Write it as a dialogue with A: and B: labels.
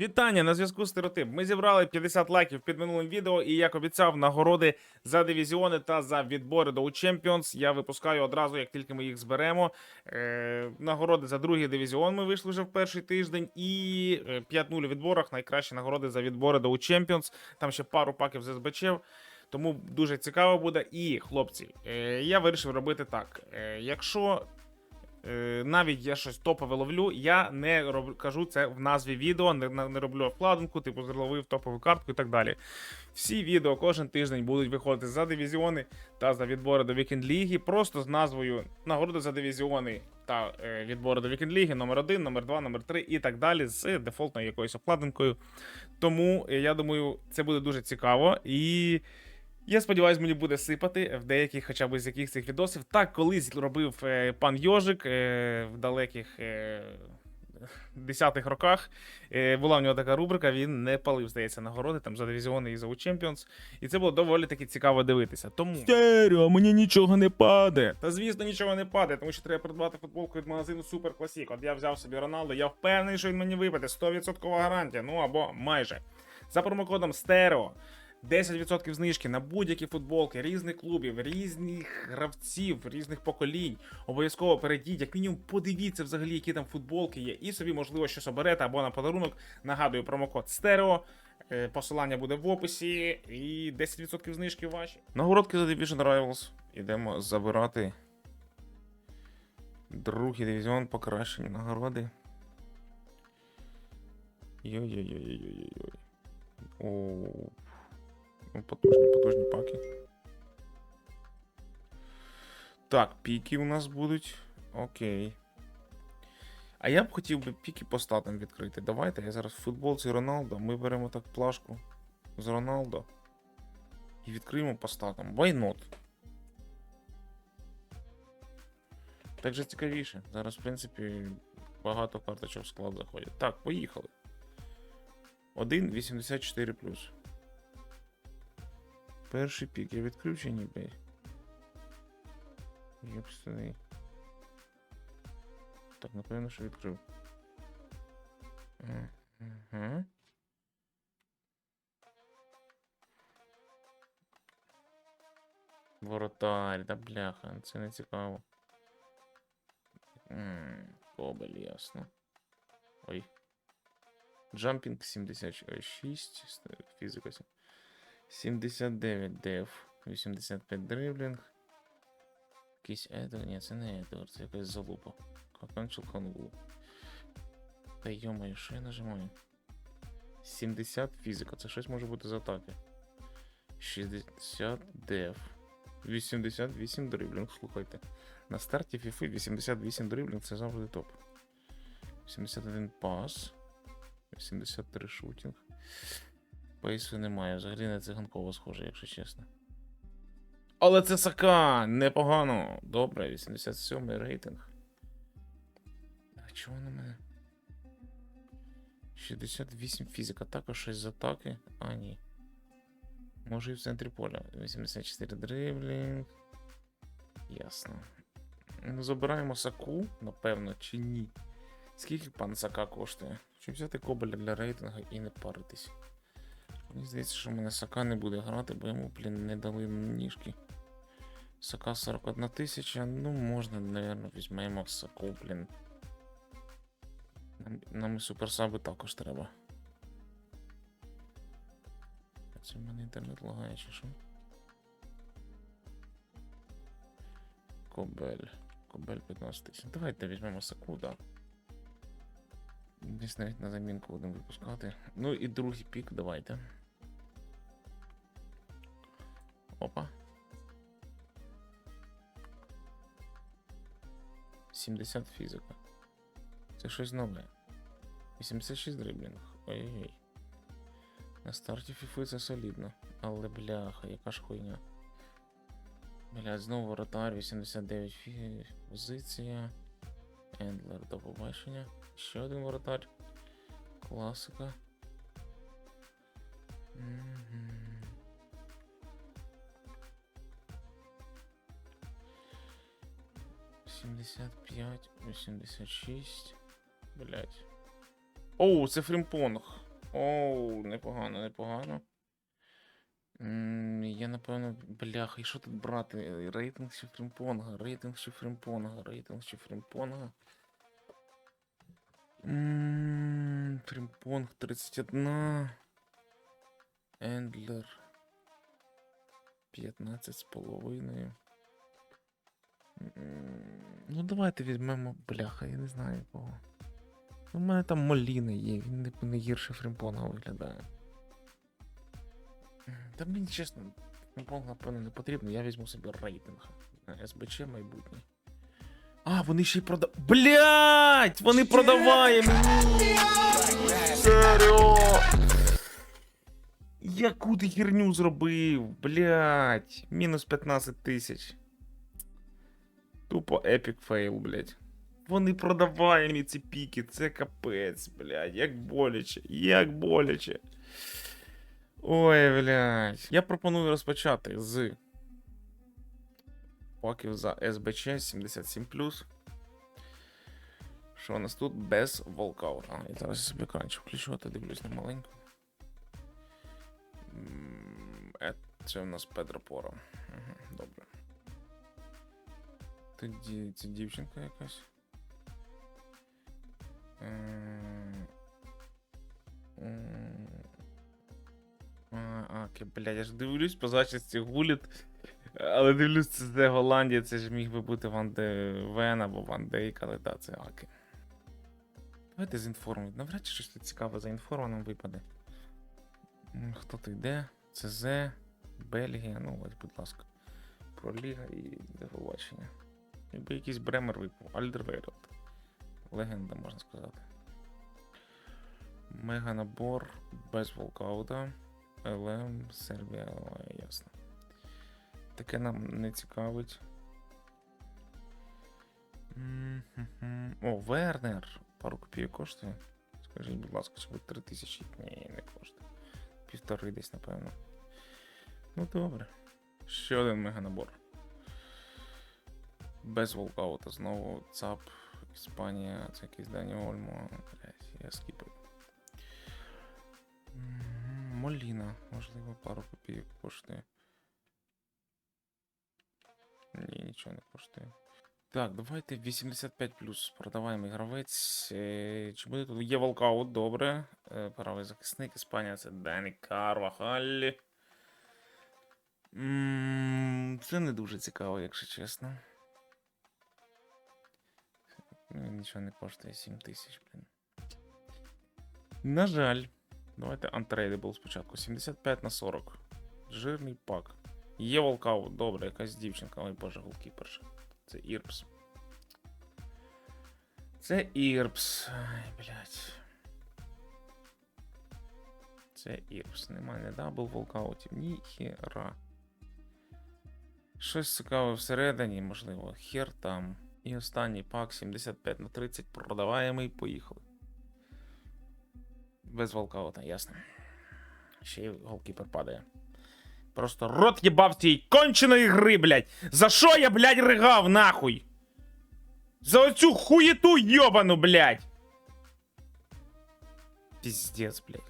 A: Вітання на зв'язку з стереотип. Ми зібрали 50 лайків під минулим відео, і як обіцяв, нагороди за дивізіони та за відбори до Champions я випускаю одразу, як тільки ми їх зберемо. Е, нагороди за другий дивізіон ми вийшли вже в перший тиждень, і е, 5-0 у відборах. Найкращі нагороди за відбори до Champions. Там ще пару паків з СБЧ. Тому дуже цікаво буде. І, хлопці, е, я вирішив робити так. Е, якщо Е, навіть я щось топове ловлю, я не роб... кажу це в назві відео, не, не роблю вкладинку, типу зловив топову картку і так далі. Всі відео кожен тиждень будуть виходити за дивізіони та за відбори до Вікенд Ліги, просто з назвою нагороди за дивізіони та е, відбори до Вікенд Ліги, номер 1, номер 2, номер 3 і так далі з дефолтною якоюсь обкладинкою. Тому е, я думаю, це буде дуже цікаво і. Я сподіваюся, мені буде сипати в деяких, хоча б з яких цих відосів. Так колись робив е, пан Йожик е, в далеких е, десятих роках. Е, була в нього така рубрика, він не палив, здається, нагороди там за дивізіони і за Champions. І це було доволі таки цікаво дивитися. Тому Стерео, мені нічого не паде. Та звісно, нічого не паде, тому що треба придбати футболку від магазину Super Classic. От я взяв собі Роналдо, я впевнений, що він мені випаде. 100% гарантія, ну або майже. За промокодом Стерео. 10% знижки на будь-які футболки різних клубів, різних гравців, різних поколінь. Обов'язково перейдіть, як мінімум, подивіться взагалі, які там футболки є, і собі, можливо, щось оберете або на подарунок. Нагадую, промокод Стерео. Е, Посилання буде в описі, і 10% знижки ваші. Нагородки за Division Rivals. Ідемо забирати. Другий дивізіон покращені нагороди. Йой-йой-йой-йой-йой. Ну, Потужні, потужні паки. Так, піки у нас будуть. Окей. А я б хотів би піки по статам відкрити. Давайте я зараз в футболці Роналдо. Ми беремо так плашку з Роналдо. І відкриємо по статам. Why not? Так же цікавіше. Зараз, в принципі, багато карточок в склад заходять. Так, поїхали. 1,84 Перший пік я відкрив чи блядь? Йопсаний. Так, напевно, що відкрив. Угу. Воротарь, да бляха, це не цікаво. Ммм, Кобель, ясно. Ой. Джампінг 76, ст- фізика 7. 79 деф, 85 дриблінг. Якийсь Едвард, ні, це не Едвард, це якась залупа. Каканчел Хангу. Та йомаю, що я нажимаю? 70 фізика, це щось може бути з атаки. 60 деф. 88 дриблінг, слухайте. На старті FIFA 88 дриблінг це завжди топ. 81 пас. 83 шутінг. Пейсу немає, взагалі на циганково схоже, якщо чесно. Але це Сака! Непогано. Добре, 87 рейтинг. А чого на мене? 68 фізика, також щось з атаки. А, ні. Може і в центрі поля. 84 дриблінг. Ясно. Ну, забираємо Саку, напевно, чи ні. Скільки пан Сака коштує? Щоб взяти кобеля для рейтингу і не паритись. Мені здається, що в мене Сака не буде грати, бо йому, блін, не дали ніжки. Сака 41 тисяча, ну можна, напевно, візьмемо Саку, блін. Нам, нам суперсаби також треба. Це в мене інтернет лагає, чи що? Кобель. Кобель 15 тисяч. Давайте візьмемо Саку, да. Десь навіть на замінку будемо випускати. Ну і другий пік, давайте. Опа. 70 фізика. Це щось нове. 86 дриблінг. Ой-ой-ой. На старті фіфи це солідно. Але бляха, яка ж хуйня. Блядь, знову воротар, 89 фі... позиція. Ендлер, до побачення. Ще один воротар. Класика. Mm-hmm. 75, 86. Блять. Оу, це фрімпонг. Оу, непогано, непогано. М -м, я напевно. Бляха, і що тут брати? Рейтинг чи фрімпонга, рейтинг чи фрімпонга, рейтинг чи фрімпонга. Фрімпонг 31. Ендлер. 15 з половиною. Ну, давайте візьмемо бляха, я не знаю кого. У мене там Моліна є, він не, не гірше Фрімпонга виглядає. Та мені чесно, Фрімпонг, напевно, не потрібно, я візьму собі рейтинг. на СБЧ майбутнє. А, вони ще й прода... Блять! Вони продавають мені! Серйо! Яку ти херню зробив? Блять! Мінус 15 тисяч. Тупо епік фейл, блять. Вони продавають мені ці піки, це капець, блядь, як боляче, як боляче. Ой, блядь. Я пропоную розпочати з паків за СБЧ 77+. Що у нас тут без волкаута. І зараз я собі екранчик включу, а то дивлюсь на маленьку. Е, це у нас Педро Поро. Тоді це дівчинка якась. М, А, ке- блядь, я ж дивлюсь по зачісті гуліт. Але дивлюсь, це де Голландія, це ж міг би бути Ван де Вен або Ван Дейк, але да, це Аки. Давайте зінформуємо. Навряд чи щось цікаве за інформаном випаде. Хто то йде? ЦЗ, Бельгія, ну ось, будь ласка. Проліга і до побачення. Якби якийсь Бремер випав, Альдервейрот. Легенда, можна сказати. Мега набор без волкаута. ЛМ, Сербія, ясно. Таке нам не цікавить. О, Вернер. Пару копійок коштує. Скажіть, будь ласка, чи буде 3 тисячі? Ні, не коштує. Півтори десь, напевно. Ну добре. Ще один меганабор. Без волкаута знову ЦАП, Іспанія, це якийсь Дані Ольмо. Я скіпаю. Моліна, можливо, пару копійок коштує. Ні, нічого не коштує. Так, давайте 85 плюс продаваємий гравець. Е, Чи буде тут? Є волкаут, добре. Е, Правий захисник, Іспанія це Дані Карвахаллі. Це не дуже цікаво, якщо чесно. Ні, Нічого не коштує 7 тисяч, блін. На жаль. Давайте Untradeable спочатку. 75 на 40. Жирний пак. Є волкаут, добре, якась дівчинка. Ой боже, голкіперша. Це Ірпс. Це Ірпс. Ай, блядь. Це Ірпс. Немає не дабл волкаутів. Ніхера. Щось цікаве всередині, можливо. Хер там. І останній пак 75 на 30 продаваємий. Поїхали. Без волкаута, ясно. Ще й голкіпер падає. Просто рот їбав цієї конченої гри, блядь. За що я, блядь, ригав, нахуй? За оцю хуєту йобану, блядь. Піздец, блядь.